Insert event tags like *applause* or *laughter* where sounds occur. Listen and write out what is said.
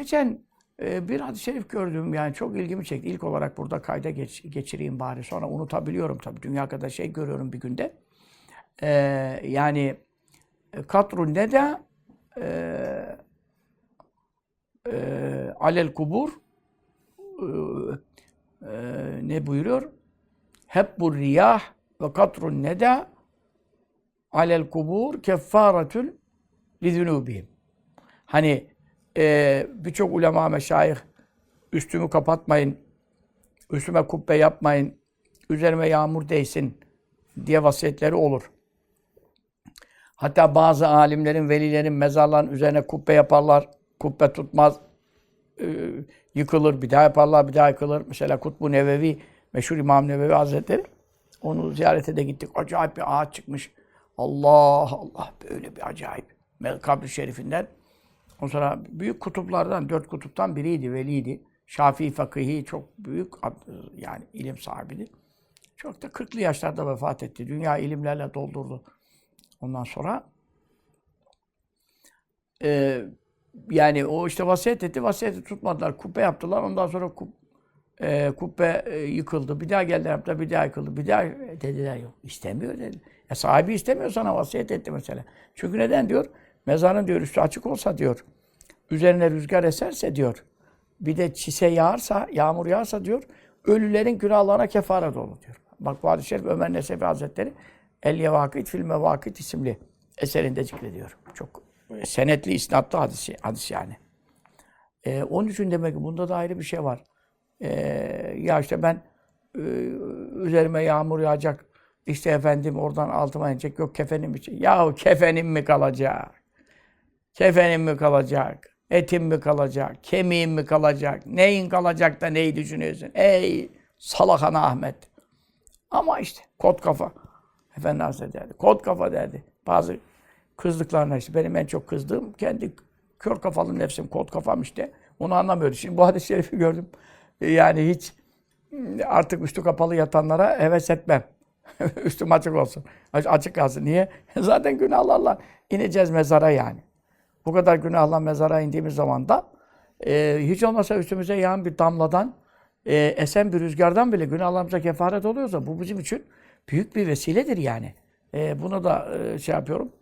Geçen e, bir hadis-i şerif gördüm yani çok ilgimi çekti. İlk olarak burada kayda geç, geçireyim bari. Sonra unutabiliyorum tabii. Dünya kadar şey görüyorum bir günde. E, yani e, katrun ne de e, alel kubur e, e, ne buyuruyor? Hep bu riyah ve katrun neda alel kubur keffaretül lidünubihim. Hani e, birçok ulema meşayih üstümü kapatmayın, üstüme kubbe yapmayın, üzerime yağmur değsin diye vasiyetleri olur. Hatta bazı alimlerin, velilerin mezarların üzerine kubbe yaparlar. Kubbe tutmaz. e, yıkılır, bir daha yaparlar, bir daha yıkılır. Mesela Kutbu Nevevi, meşhur İmam Nevevi Hazretleri. Onu ziyarete de gittik. Acayip bir ağaç çıkmış. Allah Allah böyle bir acayip. Kabri şerifinden. Ondan sonra büyük kutuplardan, dört kutuptan biriydi, veliydi. Şafii fakihi çok büyük ad- yani ilim sahibiydi. Çok da 40'lı yaşlarda vefat etti. Dünya ilimlerle doldurdu. Ondan sonra e, yani o işte vasiyet etti. Vasiyeti tutmadılar. Kubbe yaptılar. Ondan sonra kub, e, kubbe e, yıkıldı. Bir daha geldiler yaptılar. Bir daha yıkıldı. Bir daha e, dediler yok. İstemiyor dedi. Ya sahibi istemiyor sana vasiyet etti mesela. Çünkü neden diyor? Mezarın diyor üstü açık olsa diyor. Üzerine rüzgar eserse diyor. Bir de çise yağarsa, yağmur yağarsa diyor. Ölülerin günahlarına kefaret olur diyor. Bak bu hadis-i şerif Ömer Nesefi Hazretleri El Yevakit fil Mevakit isimli eserinde zikrediyor. Çok senetli, isnatlı hadis, hadis yani. Ee, onun için demek ki bunda da ayrı bir şey var. Ee, ya işte ben e, üzerime yağmur yağacak. İşte efendim oradan altıma inecek. Yok kefenim için. Yahu kefenim mi kalacak? Kefenim mi kalacak? Etim mi kalacak? Kemiğim mi kalacak? Neyin kalacak da neyi düşünüyorsun? Ey salakana Ahmet. Ama işte kot kafa. Efendi Hazretleri derdi. Kot kafa derdi. Bazı kızdıklarına işte. Benim en çok kızdığım kendi kör kafalı nefsim, kot kafam işte. Onu anlamıyordu. Şimdi bu hadis-i şerifi gördüm. Yani hiç artık üstü kapalı yatanlara heves etmem. *laughs* Üstüm açık olsun. Açık kalsın. Niye? *laughs* Zaten günahlarla ineceğiz mezara yani. Bu kadar günahla mezara indiğimiz zaman da e, hiç olmazsa üstümüze yağan bir damladan, e, esen bir rüzgardan bile günahlarımıza kefaret oluyorsa bu bizim için büyük bir vesiledir yani. E, bunu da e, şey yapıyorum.